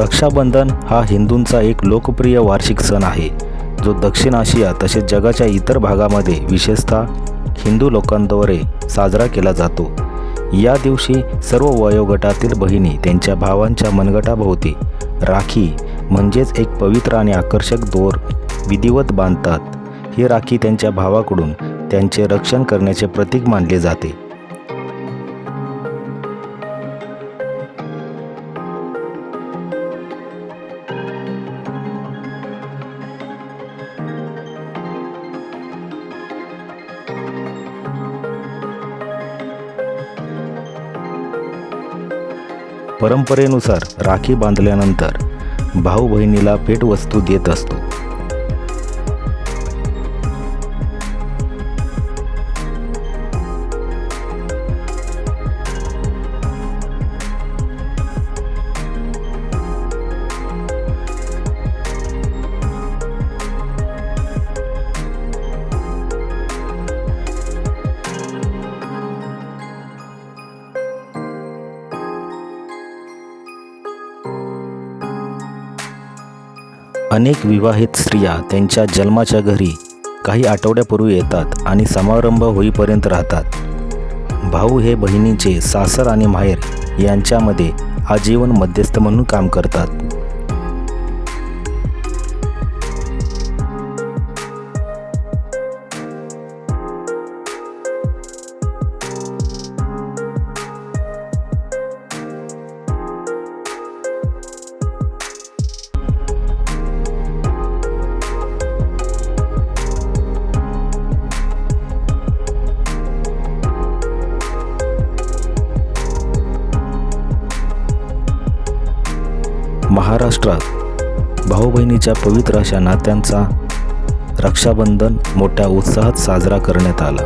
रक्षाबंधन हा हिंदूंचा एक लोकप्रिय वार्षिक सण आहे. जो दक्षिण आशिया तसेच जगाच्या इतर भागामध्ये विशेषतः हिंदू लोकांद्वारे साजरा केला जातो. या दिवशी सर्व वयोगटातील बहिणी त्यांच्या भावांच्या मनगटाभोवती राखी म्हणजेच एक पवित्र आणि आकर्षक दोर विधिवत बांधतात. ही राखी त्यांच्या भावाकडून त्यांचे रक्षण करण्याचे प्रतीक मानले जाते. परंपरेनुसार राखी बांधल्यानंतर भाऊ बहिणीला भेटवस्तू देत असतो. अनेक विवाहित स्त्रिया त्यांच्या जन्माच्या घरी काही आठवड्यापूर्वी येतात आणि समारंभ होईपर्यंत राहतात. भाऊ हे बहिणीचे सासर आणि माहेर यांच्यामध्ये आजीवन मध्यस्थ म्हणून काम करतात. महाराष्ट्रात भाऊ बहिणीच्या पवित्र अशा नात्यांचा रक्षाबंधन मोठ्या उत्साहात साजरा करण्यात आला.